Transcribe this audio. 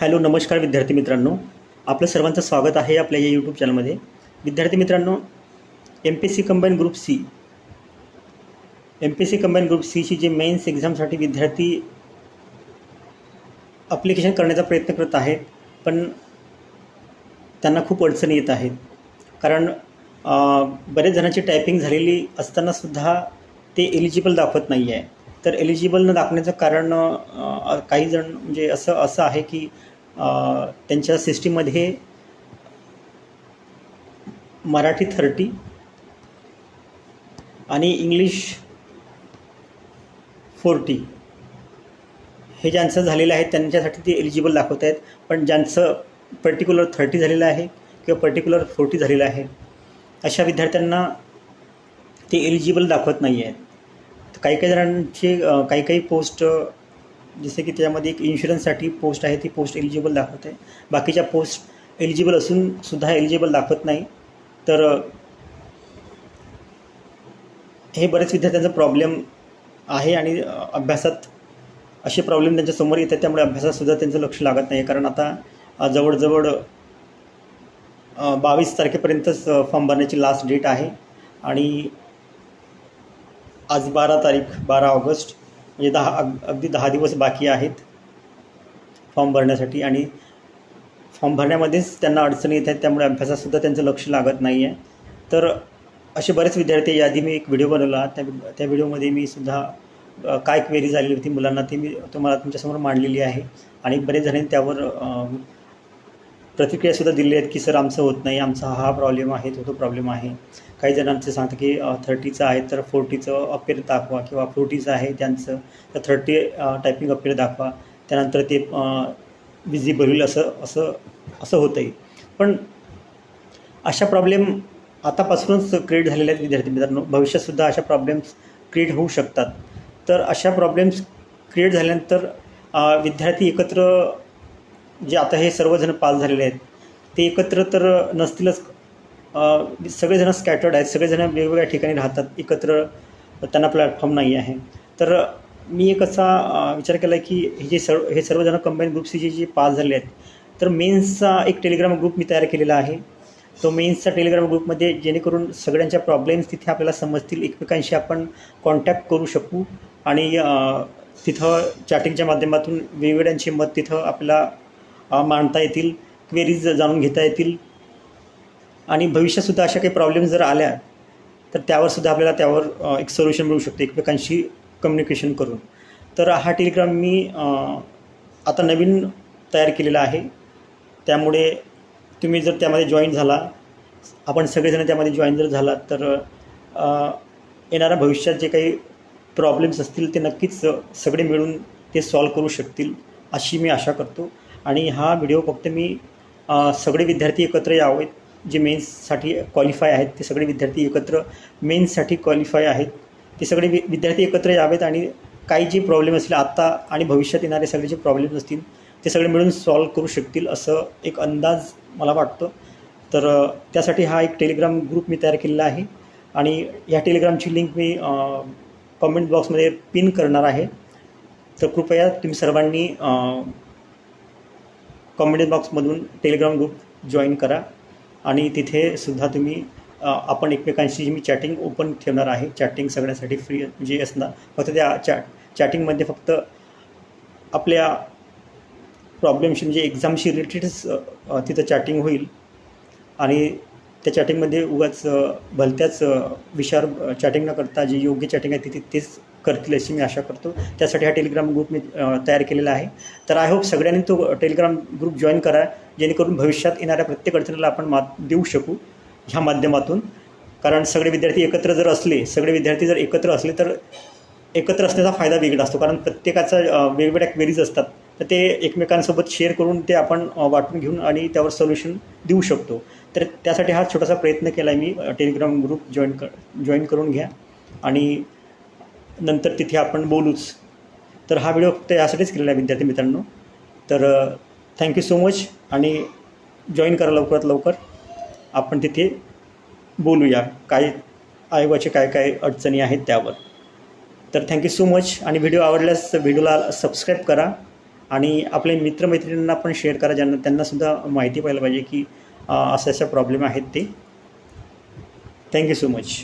Hello नमस्कार विद्यार्थी मित्रांनो. आपलं सर्वांचं स्वागत आहे आपल्या या यूट्यूब चॅनलमध्ये विद्यार्थी मित्रांनो M P S C combine group C M P S C combine group सीची जे मेन्स एक्झामसाठी विद्यार्थी अप्लिकेशन करण्याचा प्रयत्न करत आहेत पण त्यांना खूप अडचणी येत आहेत. कारण बरेच जणांची टायपिंग झालेली असतानासुद्धा ते एलिजिबल दाखवत नाही आहे तर एलिजिबल न दाखवण्याचं कारण काही जण म्हणजे असं असं आहे की त्यांच्या सिस्टीममध्ये मराठी थर्टी आणि इंग्लिश फोर्टी हे ज्यांचं झालेलं आहे त्यांच्यासाठी ते एलिजिबल दाखवत आहेत. पण ज्यांचं पर्टिक्युलर थर्टी झालेलं आहे किंवा पर्टिक्युलर फोर्टी झालेलं आहे अशा विद्यार्थ्यांना ते एलिजिबल दाखवत नाही आहेत काही काही जणांचे काही काही पोस्ट जसे की त्यामध्ये एक इन्शुरन्ससाठी पोस्ट आहे ती पोस्ट एलिजिबल दाखवत. आहे बाकीच्या पोस्ट एलिजिबल असून सुद्धा एलिजिबल दाखवत नाही. तर हे बरेच विद्यार्थ्यांचा प्रॉब्लेम आहे आणि अभ्यासात असे प्रॉब्लेम त्यांच्यासमोर येतात त्यामुळे अभ्यासातसुद्धा त्यांचं लक्ष लागत नाही. कारण आता जवळजवळ बावीस तारखेपर्यंतच फॉर्म भरण्याची लास्ट डेट आहे. आणि आज बारा तारीख बारा ऑगस्ट म्हणजे दहा अग अगदी दहा दिवस बाकी आहेत फॉर्म भरण्यासाठी आणि फॉर्म भरण्यामध्येच त्यांना अडचणी येत आहेत त्यामुळे अभ्यासातसुद्धा त्यांचं लक्ष लागत नाही आहे तर असे बरेच विद्यार्थी याआधी मी एक व्हिडिओ बनवला त्या त्या व्हिडिओमध्ये मी सुद्धा काय क्वेरी झालेली होती मुलांना ती मी तुम्हाला तुमच्यासमोर मांडलेली आहे. आणि बरेच जणांनी त्यावर प्रतिक्रियासुद्धा दिली आहेत की सर आमचं होत नाही. आमचा हा प्रॉब्लेम आहे तो तो प्रॉब्लेम आहे. काही जणांचे सांगतं की थर्टीचं आहे तर फोर्टीचं अपेर दाखवा किंवा फोर्टीचं आहे त्यांचं तर थर्टी टायपिंग अपेर दाखवा. त्यानंतर ते विजिबल होईल असं असं असं होतं आहे पण अशा प्रॉब्लेम आतापासूनच क्रिएट झालेले आहेत विद्यार्थी मित्रांनो. भविष्यातसुद्धा अशा प्रॉब्लेम्स क्रिएट होऊ शकतात. तर अशा प्रॉब्लेम्स क्रिएट झाल्यानंतर विद्यार्थी एकत्र जे आता हे सर्वजण पास झालेले आहेत ते एकत्र तर नसतीलच. सगळेजण स्कॅटर्ड आहेत सगळेजण वेगवेगळ्या ठिकाणी राहतात एकत्र त्यांना प्लॅटफॉर्म नाही आहे. तर मी एक असा विचार केला की हे जे सर्व हे सर्वजण कंबाईन ग्रुपचे जे जे पास झाले आहेत तर मेन्सचा एक टेलिग्राम ग्रुप मी तयार केलेला आहे. तो मेन्सचा टेलिग्राम ग्रुपमध्ये जेणेकरून सगळ्यांच्या प्रॉब्लेम्स तिथे आपल्याला समजतील एकमेकांशी आपण कॉन्टॅक्ट करू शकू आणि तिथं चॅटिंगच्या माध्यमातून वेगवेगळ्यांचे मत तिथं आपल्याला मांडता येतील क्वेरीज जाणून घेता येतील. आणि भविष्यातसुद्धा अशा काही प्रॉब्लेम जर आल्या तर त्यावरसुद्धा आपल्याला त्यावर एक सोल्युशन मिळू शकते एकमेकांशी कम्युनिकेशन करून. तर हा टेलिग्राम मी आता नवीन तयार केलेला आहे. त्यामुळे तुम्ही जर त्यामध्ये जॉईन झाला आपण सगळेजण त्यामध्ये जॉईन जर झाला तर येणाऱ्या भविष्यात जे काही प्रॉब्लेम्स असतील ते नक्कीच सगळे मिळून ते सॉल्व करू शकतील अशी मी आशा करतो. आणि हा व्हिडिओ फक्त मी सगळे विद्यार्थी एकत्र यावेत जे मेन्ससाठी क्वालिफाय आहेत ते सगळे विद्यार्थी एकत्र मेन्ससाठी क्वालिफाय आहेत. ते सगळे वि विद्यार्थी एकत्र यावेत आणि काही जे प्रॉब्लेम असतील आत्ता आणि भविष्यात येणारे सगळे जे प्रॉब्लेम्स असतील ते सगळे मिळून सॉल्व करू शकतील असं एक अंदाज मला वाटतो. तर त्यासाठी हा एक टेलिग्राम ग्रुप मी तयार केलेला आहे आणि या टेलिग्रामची लिंक मी कमेंट बॉक्समध्ये पिन करणार आहे. तर कृपया तुम्ही सर्वांनी कमेंट बॉक्समधून टेलिग्राम ग्रुप जॉईन करा. आणि तिथे सुद्धा तुम्ही आपण एकमेकांशी मी चॅटिंग ओपन ठेवणार आहे चॅटिंग सगळ्यांसाठी फ्री म्हणजे असणार. फक्त त्या चॅट चॅटिंगमध्ये फक्त आपल्या प्रॉब्लेमशी म्हणजे एक्झामशी रिलेटेडच तिथं चॅटिंग होईल. आणि त्या चॅटिंगमध्ये उगाच भलत्याच अ, विषयावर चॅटिंग न करता जे योग्य चॅटिंग आहे तिथे तेच करतील अशी मी आशा करतो. त्यासाठी हा टेलिग्राम ग्रुप मी तयार केलेला आहे. तर आय होप सगळ्यांनी तो टेलिग्राम ग्रुप जॉईन करा जेणेकरून भविष्यात येणाऱ्या प्रत्येक अडचणीला आपण मात देऊ शकू ह्या माध्यमातून. कारण सगळे विद्यार्थी एकत्र जर असले सगळे विद्यार्थी जर एकत्र असले तर एकत्र असण्याचा फायदा वेगळा असतो. कारण प्रत्येकाचा वेगवेगळ्या क्वेरीज असतात. तर ते एकमेकांसोबत शेअर करून ते आपण वाटून घेऊन आणि त्यावर सोल्युशन देऊ शकतो. तर त्यासाठी हा छोटासा प्रयत्न केला आहे मी टेलिग्राम ग्रुप जॉईन कर जॉईन करून घ्या. आणि नंतर तिथे आपण बोलूच. तर हा व्हिडिओ फक्त यासाठीच केलेला आहे विद्यार्थी मित्रांनो. तर थँक्यू सो मच आणि जॉईन करा लवकरात लवकर. आपण तिथे बोलूया काय आयोगाचे काय काय अडचणी आहेत त्यावर. तर थँक्यू सो मच आणि व्हिडिओ आवडल्यास व्हिडिओला सबस्क्राईब करा आणि आपले मित्रमैत्रिणींना पण शेअर करा. ज्यांना त्यांनासुद्धा माहिती पाहिलं पाहिजे की असं अशा अशा प्रॉब्लेम आहेत ते. Thank you so much